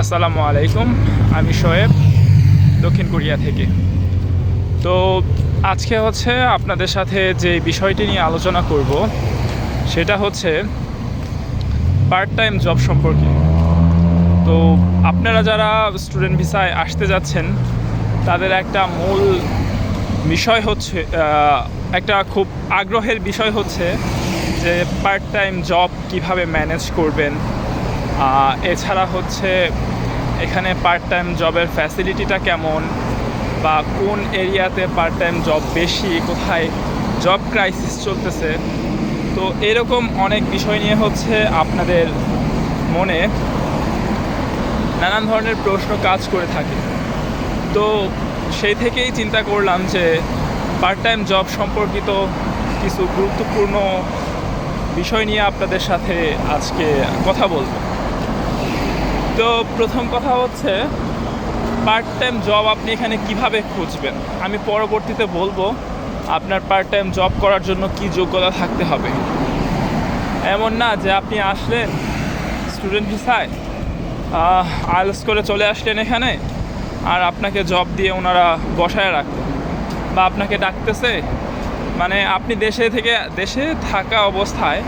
আসসালামু আলাইকুম, আমি শোয়েব, দক্ষিণ কোরিয়া থেকে। তো আজকে হচ্ছে আপনাদের সাথে যে বিষয়টি নিয়ে আলোচনা করব, সেটা হচ্ছে পার্ট টাইম জব সম্পর্কে। তো আপনারা যারা স্টুডেন্ট ভিসায় আসতে যাচ্ছেন, তাদের একটা মূল বিষয় হচ্ছে একটা খুব আগ্রহের বিষয় হচ্ছে যে পার্ট টাইম জব কীভাবে ম্যানেজ করবেন এছাড়া হচ্ছে এখানে পার্ট টাইম জবের ফ্যাসিলিটিটা কেমন? বা কোন এরিয়াতে পার্ট টাইম জব বেশি? কোথায় জব ক্রাইসিস চলতেছে? তো এরকম অনেক বিষয় নিয়ে হচ্ছে আপনাদের মনে নানান ধরনের প্রশ্ন কাজ করে থাকে। তো সেই থেকেই চিন্তা করলাম যে পার্ট টাইম জব সম্পর্কিত কিছু গুরুত্বপূর্ণ বিষয় নিয়ে আপনাদের সাথে আজকে কথা বলব। তো প্রথম কথা হচ্ছে পার্ট টাইম জব আপনি এখানে কীভাবে খুঁজবেন? আমি পরবর্তীতে বলব, আপনার পার্ট টাইম জব করার জন্য কি যোগ্যতা থাকতে হবে। এমন না যে আপনি আসলেন স্টুডেন্ট ভিসায় আইলস করে চলে আসলেন এখানে, আর আপনাকে জব দিয়ে ওনারা বসায় রাখলেন বা আপনাকে ডাকতেছে মানে আপনি দেশে থেকে, দেশে থাকা অবস্থায়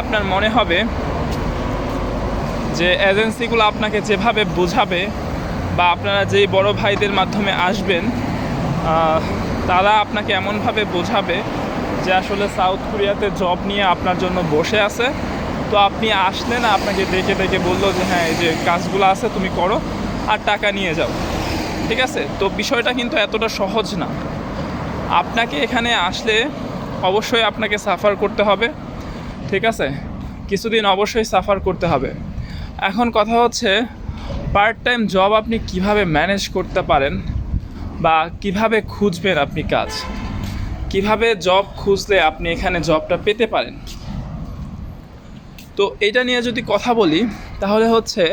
আপনার মনে হবে যে এজেন্সিগুলো আপনাকে যেভাবে বোঝাবে বা আপনারা যেই বড় ভাইদের মাধ্যমে আসবেন তারা আপনাকে এমনভাবে বোঝাবে যে আসলে সাউথ কোরিয়াতে জব নিয়ে আপনার জন্য বসে আছে। তো আপনি আসলেন, আপনাকে দেখে দেখে বলল যে হ্যাঁ এই যে কাজগুলো আছে, তুমি করো আর টাকা নিয়ে যাও। ঠিক আছে? তো বিষয়টা কিন্তু এতটা সহজ না। আপনাকে এখানে আসলে অবশ্যই আপনাকে সাফার করতে হবে। ঠিক আছে? কিছুদিন অবশ্যই সাফার করতে হবে। এখন কথা হচ্ছে পার্ট টাইম জব আপনি কীভাবে ম্যানেজ করতে পারেন বা কীভাবে খুঁজবেন আপনি কাজ? কীভাবে জব খুঁজলে আপনি এখানে জবটা পেতে পারেন? তো এটা নিয়ে যদি কথা বলি, তাহলে হচ্ছে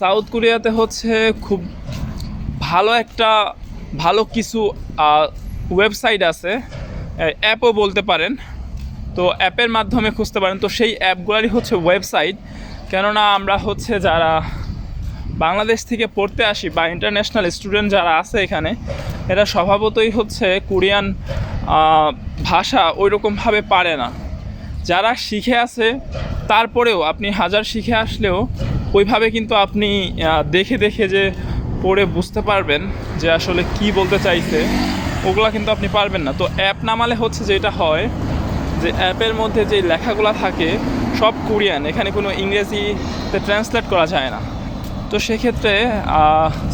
সাউথ কোরিয়াতে হচ্ছে খুব ভালো একটা, ভালো কিছু ওয়েবসাইট আছে। অ্যাপও বলতে পারেন। তো অ্যাপের মাধ্যমে খুঁজতে পারেন। তো সেই অ্যাপগুলোরই হচ্ছে ওয়েবসাইট কেননা আমরা হচ্ছে যারা বাংলাদেশ থেকে পড়তে আসি বা ইন্টারন্যাশনাল স্টুডেন্ট যারা আছে এখানে, এরা স্বভাবতই হচ্ছে কোরিয়ান ভাষা ওই রকমভাবে পারে না। যারা শিখে আছে, তারপরেও আপনি হাজার শিখে আসলেও ওইভাবে কিন্তু আপনি দেখে দেখে যে পড়ে বুঝতে পারবেন যে আসলে কি বলতে চাইছে, ওগুলা কিন্তু আপনি পারবেন না। তো অ্যাপ নামালে হচ্ছে যেটা হয়, যে অ্যাপের মধ্যে যে লেখাগুলো থাকে সব কোরিয়ান, এখানে কোনো ইংরেজিতে ট্রান্সলেট করা যায় না। তো সেক্ষেত্রে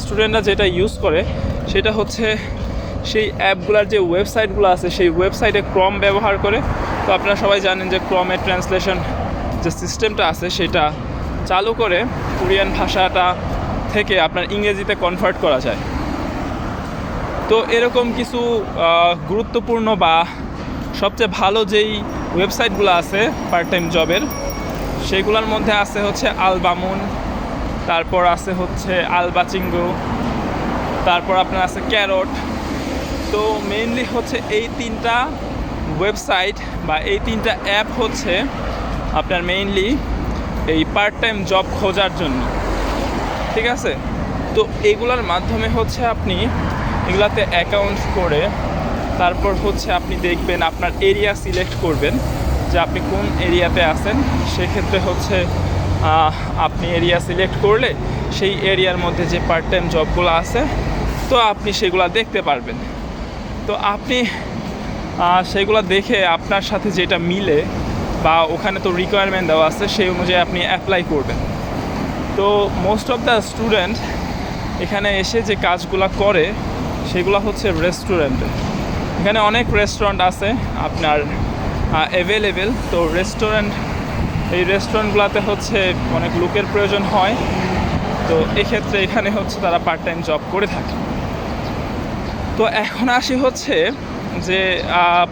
স্টুডেন্টরা যেটা ইউজ করে, সেটা হচ্ছে সেই অ্যাপগুলোর যে ওয়েবসাইটগুলো আছে, সেই ওয়েবসাইটে ক্রম ব্যবহার করে। তো আপনারা সবাই জানেন যে ক্রমের ট্রান্সলেশন যে সিস্টেমটা আছে, সেটা চালু করে কোরিয়ান ভাষাটা থেকে আপনার ইংরেজিতে কনভার্ট করা যায়। তো এরকম কিছু গুরুত্বপূর্ণ বা সবচেয়ে ভালো যেই ওয়েবসাইটগুলো আছে পার্ট টাইম জবের সেগুলোর মধ্যে আছে হচ্ছে আলবামুন তারপর আছে হচ্ছে আলবাচিঙ্গো তারপর আপনার আছে ক্যারট তো মেইনলি হচ্ছে এই তিনটা ওয়েবসাইট বা এই তিনটা অ্যাপ হচ্ছে আপনার মেইনলি এই পার্ট টাইম জব খোঁজার জন্য। ঠিক আছে? তো এগুলোর মাধ্যমে হচ্ছে আপনি এগুলাতে অ্যাকাউন্ট করে তারপর হচ্ছে আপনি দেখবেন আপনার এরিয়া সিলেক্ট করবেন যে আপনি কোন এরিয়াতে আছেন। সেক্ষেত্রে হচ্ছে আপনি এরিয়া সিলেক্ট করলে সেই এরিয়ার মধ্যে যে পার্ট টাইম জবগুলো আছে, তো আপনি সেগুলো দেখতে পারবেন। তো আপনি সেগুলো দেখে আপনার সাথে যেটা মিলে বা ওখানে তো রিকোয়ারমেন্ট দেওয়া আছে, সেই অনুযায়ী আপনি অ্যাপ্লাই করবেন। তো মোস্ট অফ দ্য স্টুডেন্ট এখানে এসে যে কাজগুলো করে, সেগুলো হচ্ছে রেস্টুরেন্টে এখানে অনেক রেস্টুরেন্ট আছে আপনার অ্যাভেলেবেল তো রেস্টুরেন্ট এই রেস্টুরেন্টগুলোতে হচ্ছে অনেক লোকের প্রয়োজন হয়। তো এক্ষেত্রে এখানে হচ্ছে তারা পার্ট টাইম জব করে থাকে। তো এখন আসি হচ্ছে যে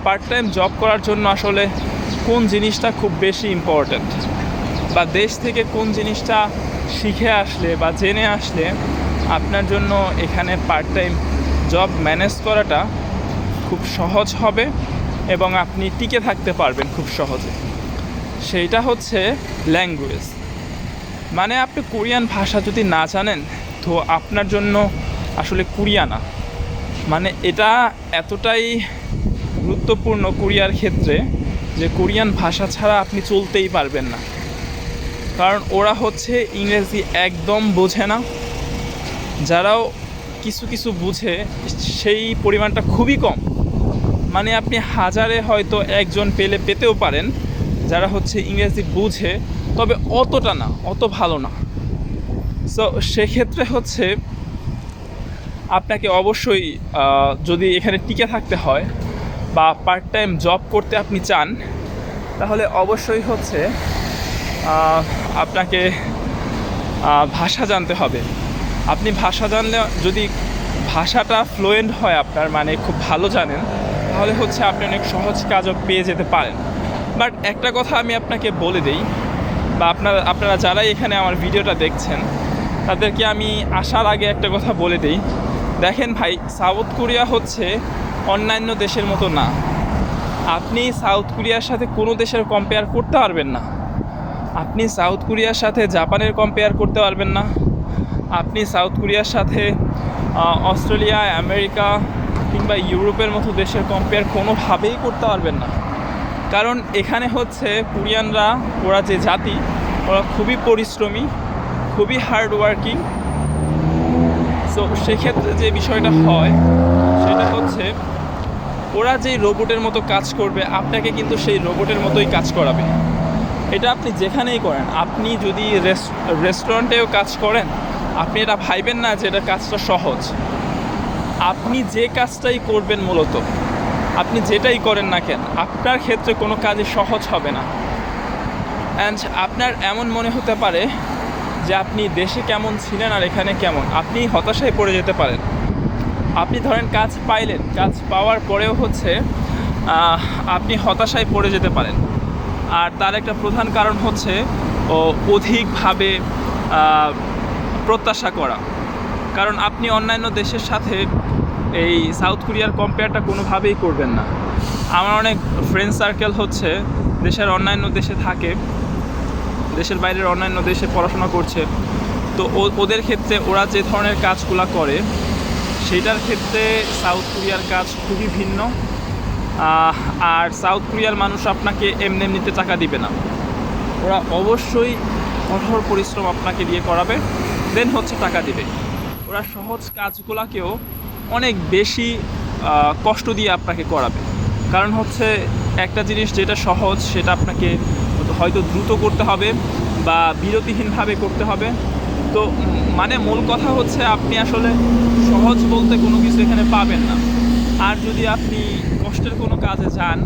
পার্ট টাইম জব করার জন্য আসলে কোন জিনিসটা খুব বেশি ইম্পর্ট্যান্ট বা দেশ থেকে কোন জিনিসটা শিখে আসলে বা জেনে আসলে আপনার জন্য এখানে পার্ট টাইম জব ম্যানেজ করাটা খুব সহজ হবে এবং আপনি টিকে থাকতে পারবেন খুব সহজে। সেইটা হচ্ছে ল্যাঙ্গুয়েজ মানে আপনি কোরিয়ান ভাষা যদি না জানেন, তো আপনার জন্য আসলে কোরিয়ানা মানে এটা এতটাই গুরুত্বপূর্ণ কোরিয়ার ক্ষেত্রে যে কোরিয়ান ভাষা ছাড়া আপনি চলতেই পারবেন না। কারণ ওরা হচ্ছে ইংরেজি একদম বোঝে না। যারাও কিছু কিছু বুঝে সেই পরিমাণটা খুবই কম। মানে আপনি হাজারে হয়তো একজন পেলে পেতেও পারেন, যারা হচ্ছে ইংরেজি বুঝে, তবে অতটা না, অত ভালো না। সো সেক্ষেত্রে হচ্ছে আপনাকে অবশ্যই যদি এখানে টিকে থাকতে হয় বা পার্ট টাইম জব করতে আপনি চান, তাহলে অবশ্যই হচ্ছে আপনাকে ভাষা জানতে হবে। আপনি ভাষা জানলে যদি ভাষাটা ফ্লুয়েন্ট হয় আপনার মানে খুব ভালো জানেন, তাহলে হচ্ছে আপনি অনেক সহজ কাজও পেয়ে যেতে পারেন। বাট একটা কথা আমি আপনাকে বলে দিই, বা আপনারা আপনারা যারাই এখানে আমার ভিডিওটা দেখছেন, তাদেরকে আমি আসার আগে একটা কথা বলে দিই। দেখেন ভাই, সাউথ কোরিয়া হচ্ছে অন্যান্য দেশের মতো না। আপনি সাউথ কোরিয়ার সাথে কোনো দেশের কম্পেয়ার করতে পারবেন না। আপনি সাউথ কোরিয়ার সাথে জাপানের কম্পেয়ার করতে পারবেন না। আপনি সাউথ কোরিয়ার সাথে অস্ট্রেলিয়া, আমেরিকা কিংবা ইউরোপের মতো দেশের কম্পেয়ার কোনোভাবেই করতে পারবেন না। কারণ এখানে হচ্ছে কোরিয়ানরা, ওরা যে জাতি, ওরা খুবই পরিশ্রমী, খুবই হার্ড ওয়ার্কিং সো সেক্ষেত্রে যে বিষয়টা হয়, সেটা হচ্ছে ওরা যেই রোবটের মতো কাজ করবে, আপনাকে কিন্তু সেই রোবটের মতোই কাজ করাবে। এটা আপনি যেখানেই করেন, আপনি যদি রেস- রেস্টুরেন্টেও কাজ করেন আপনি এটা ভাইবেন না যে এটা কাজটা সহজ। আপনি যে কাজটাই করবেন মূলত, আপনি যেটাই করেন না কেন, আপনার ক্ষেত্রে কোনো কাজই সহজ হবে না। অ্যান্ড আপনার এমন মনে হতে পারে যে আপনি দেশে কেমন ছিলেন আর এখানে কেমন। আপনি হতাশায় পড়ে যেতে পারেন। আপনি ধরেন কাজ পাইলেন, কাজ পাওয়ার পরেও হচ্ছে আপনি হতাশায় পড়ে যেতে পারেন। আর তার একটা প্রধান কারণ হচ্ছে ও অধিকভাবে প্রত্যাশা করা। কারণ আপনি অন্যান্য দেশের সাথে এই সাউথ কোরিয়ার কম্পেয়ারটা কোনোভাবেই করবেন না। আমার অনেক ফ্রেন্ড সার্কেল হচ্ছে, দেশের অন্যান্য দেশে থাকে, দেশের বাইরের অন্যান্য দেশে পড়াশোনা করছে। তো ওদের ক্ষেত্রে ওরা যে ধরনের কাজগুলো করে সেটার ক্ষেত্রে সাউথ কোরিয়ার কাজ খুবই ভিন্ন। আর সাউথ কোরিয়ার মানুষ আপনাকে এমনি এমনিতে টাকা দিবে না। ওরা অবশ্যই কঠোর পরিশ্রম আপনাকে দিয়ে করাবে। দেন হচ্ছে টাকা দিবে। ওরা সহজ কাজগুলোকেও অনেক বেশি কষ্ট দিয়ে আপনাকে করাবে। কারণ হচ্ছে একটা জিনিস যেটা সহজ, সেটা আপনাকে হয়তো দ্রুত করতে হবে বা বিরতিহীনভাবে করতে হবে। তো মানে মূল কথা হচ্ছে আপনি আসলে সহজ বলতে কোনো কিছু এখানে পাবেন না। আর যদি আপনি কষ্টের কোনো কাজে যান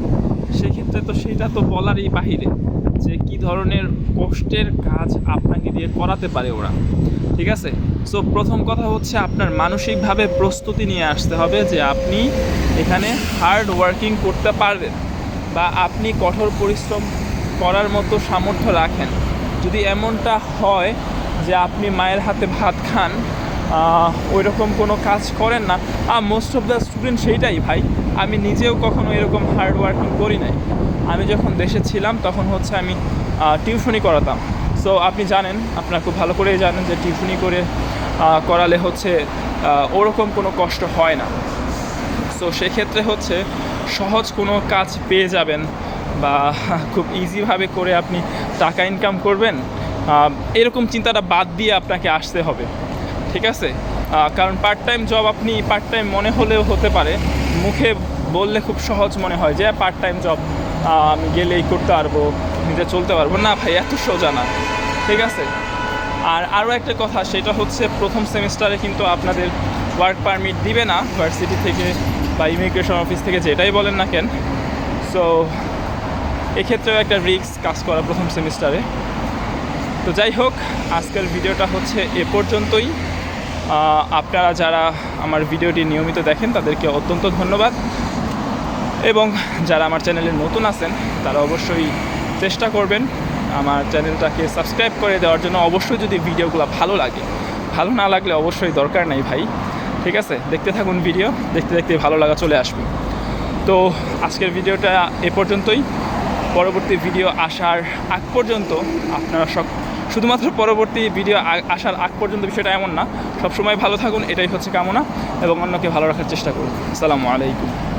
সেক্ষেত্রে তো সেটা তো বলারই বাহিরে যে কি ধরনের কষ্টের কাজ আপনাকে দিয়ে করাতে পারে ওরা। ঠিক আছে? সো প্রথম কথা হচ্ছে আপনার মানসিকভাবে প্রস্তুতি নিয়ে আসতে হবে যে আপনি এখানে হার্ড ওয়ার্কিং করতে পারবেন বা আপনি কঠোর পরিশ্রম করার মতো সামর্থ্য রাখেন। যদি এমনটা হয় যে আপনি মায়ের হাতে ভাত খান ওই রকম কোনো কাজ করেন না মোস্ট অফ দ্য স্টুডেন্ট সেইটাই ভাই। আমি নিজেও কখনো এরকম হার্ড ওয়ার্কিং করি নাই। আমি যখন দেশে ছিলাম, তখন হচ্ছে আমি টিউশনি করাতাম। সো আপনি জানেন, আপনারা খুব ভালো করেই জানেন যে টিউশনি করে করালে হচ্ছে ওরকম কোনো কষ্ট হয় না। সো সেক্ষেত্রে হচ্ছে সহজ কোনো কাজ পেয়ে যাবেন বা খুব ইজিভাবে করে আপনি টাকা ইনকাম করবেন। এরকম চিন্তাটা বাদ দিয়ে আপনাকে আসতে হবে। ঠিক আছে? কারণ পার্ট টাইম জব আপনি পার্ট টাইম মনে হলেও হতে পারে। বললে খুব সহজ মনে হয় যে পার্ট টাইম জব আমি গেলেই করতে পারব, নিজে চলতে পারব। না ভাই, এত সোজা না। ঠিক আছে? আর আরও একটা কথা, সেটা হচ্ছে প্রথম সেমিস্টারে কিন্তু আপনাদের ওয়ার্ক পারমিট দিবে না ভার্সিটি থেকে বা ইমিগ্রেশন অফিস থেকে যেটাই বলেন না কেন। সো এক্ষেত্রেও একটা রিস্ক কাজ করা প্রথম সেমিস্টারে। তো যাই হোক, আজকের ভিডিওটা হচ্ছে এ পর্যন্তই। আপনারা যারা আমার ভিডিওটি নিয়মিত দেখেন, তাদেরকে অত্যন্ত ধন্যবাদ। এবং যারা আমার চ্যানেলে নতুন আছেন, তারা অবশ্যই চেষ্টা করবেন আমার চ্যানেলটাকে সাবস্ক্রাইব করে দেওয়ার জন্য। অবশ্যই যদি ভিডিওগুলো ভালো লাগে, ভালো না লাগলে অবশ্যই দরকার নেই ভাই। ঠিক আছে? দেখতে থাকুন ভিডিও, দেখতে দেখতে ভালো লাগা চলে আসবে। তো আজকের ভিডিওটা এ পর্যন্তই। পরবর্তী ভিডিও আসার আগ পর্যন্ত আপনারা সব শুধুমাত্র পরবর্তী ভিডিও আসার আগ পর্যন্ত বিষয়টা এমন না। সবসময় ভালো থাকুন, এটাই হচ্ছে কামনা, এবং অন্যকে ভালো রাখার চেষ্টা করুন। আসসালামু আলাইকুম।